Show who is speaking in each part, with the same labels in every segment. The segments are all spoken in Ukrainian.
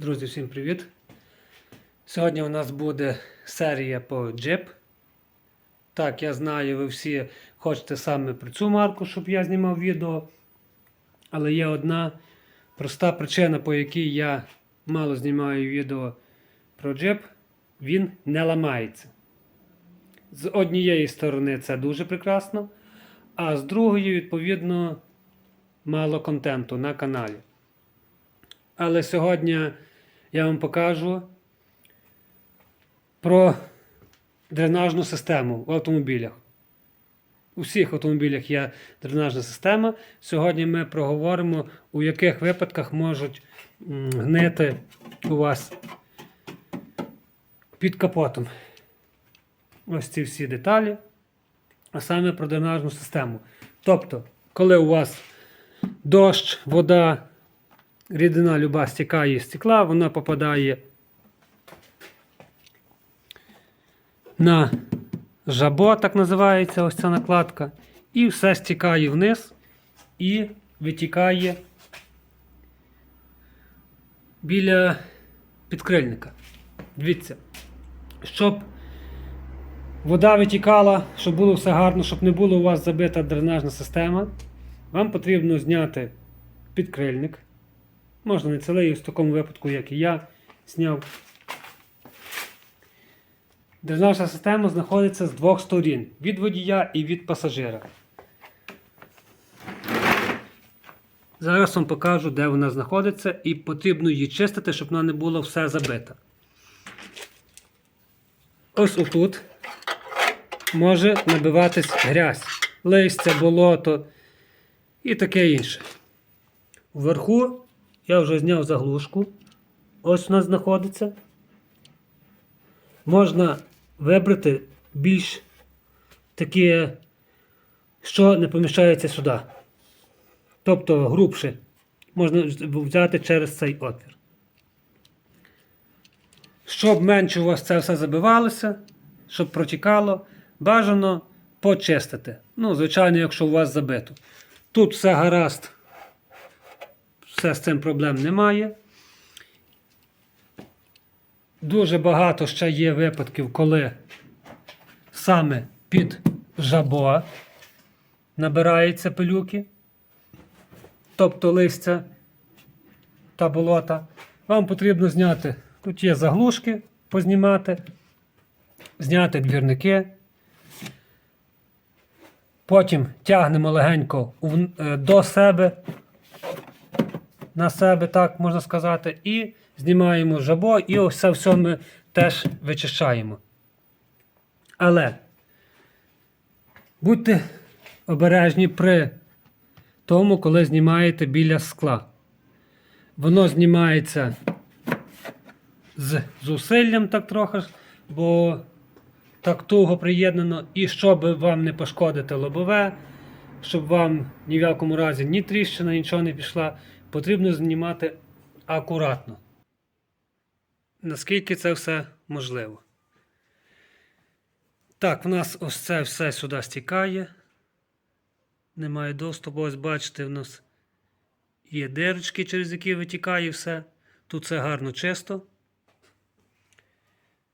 Speaker 1: Друзі, всім привіт! Сьогодні у нас буде серія по джип. Так, я знаю, ви всі хочете саме про цю марку, щоб я знімав відео. Але є одна проста причина, по якій я мало знімаю відео про джип. Він не ламається. З однієї сторони це дуже прекрасно, а з другої, відповідно, мало контенту на каналі. Але сьогодні я вам покажу про дренажну систему в автомобілях. У всіх автомобілях є дренажна система. Сьогодні ми проговоримо, у яких випадках можуть гнити у вас під капотом. Ось ці всі деталі, а саме про дренажну систему. Тобто, коли у вас дощ, вода, рідина люба стікає з стекла, вона попадає на жабо, так називається ось ця накладка, і все стікає вниз і витікає біля підкрильника. Дивіться, щоб вода витікала, щоб було все гарно, щоб не було у вас забита дренажна система, вам потрібно зняти підкрильник. Можна не цілий, в такому випадку, як і я, зняв. Дренажна система знаходиться з двох сторін: від водія і від пасажира. Зараз вам покажу, де вона знаходиться, і потрібно її чистити, щоб вона не була все забита. Ось отут може набиватись грязь, листя, болото і таке інше. Вверху я вже зняв заглушку. Ось нас знаходиться. Можна вибрати більш таке, що не поміщається сюди. Тобто грубше. Можна взяти через цей отвір. Щоб менше у вас це все забивалося, щоб протікало, бажано почистити. Ну, звичайно, якщо у вас забито. Тут все гаразд все з цим проблем немає. Дуже багато ще є випадків, коли саме під жабо набираються пилюки, тобто листя та болота. Вам потрібно зняти, тут є заглушки, познімати, зняти двірники. Потім тягнемо легенько е, до себе на себе, так можна сказати, і знімаємо жабо, і ось все ми теж вичищаємо. Але будьте обережні при тому, коли знімаєте біля скла. Воно знімається з зусиллям так трохи, бо так туго приєднано, і щоб вам не пошкодити лобове, щоб вам ні в якому разі ні тріщина, нічого не пішла, потрібно знімати акуратно. Наскільки це все можливо. Так, в нас ось це все сюди стікає. Немає доступу. Ось бачите, в нас є дирочки, через які витікає все. Тут все гарно чисто.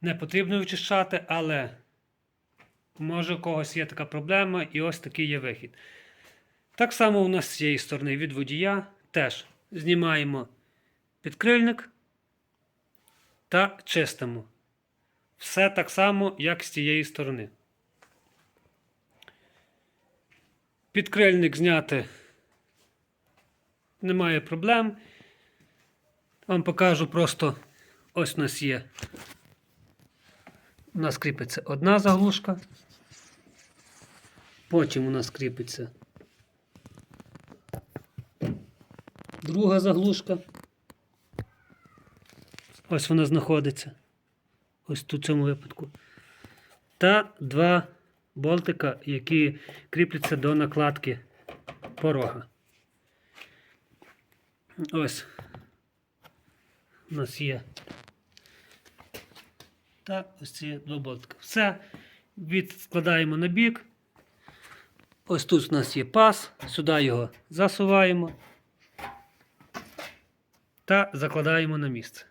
Speaker 1: Не потрібно вичищати, але може у когось є така проблема, і ось такий є вихід. Так само у нас з цієї сторони від водія теж знімаємо підкрильник та чистимо. Все так само, як з цієї сторони. Підкрильник зняти немає проблем. Вам покажу просто ось у нас є. У нас кріпиться одна заглушка. Потім у нас кріпиться друга заглушка. Ось вона знаходиться. Ось тут в цьому випадку. Та два болтика, які кріпляться до накладки порога. Ось. У нас є. Та ось ці два болтика. Все. Відскладаємо на бік. Ось тут у нас є пас, сюди його засуваємо та закладаємо на місце.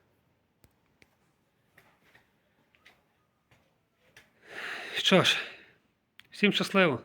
Speaker 1: Що ж, всім щасливо!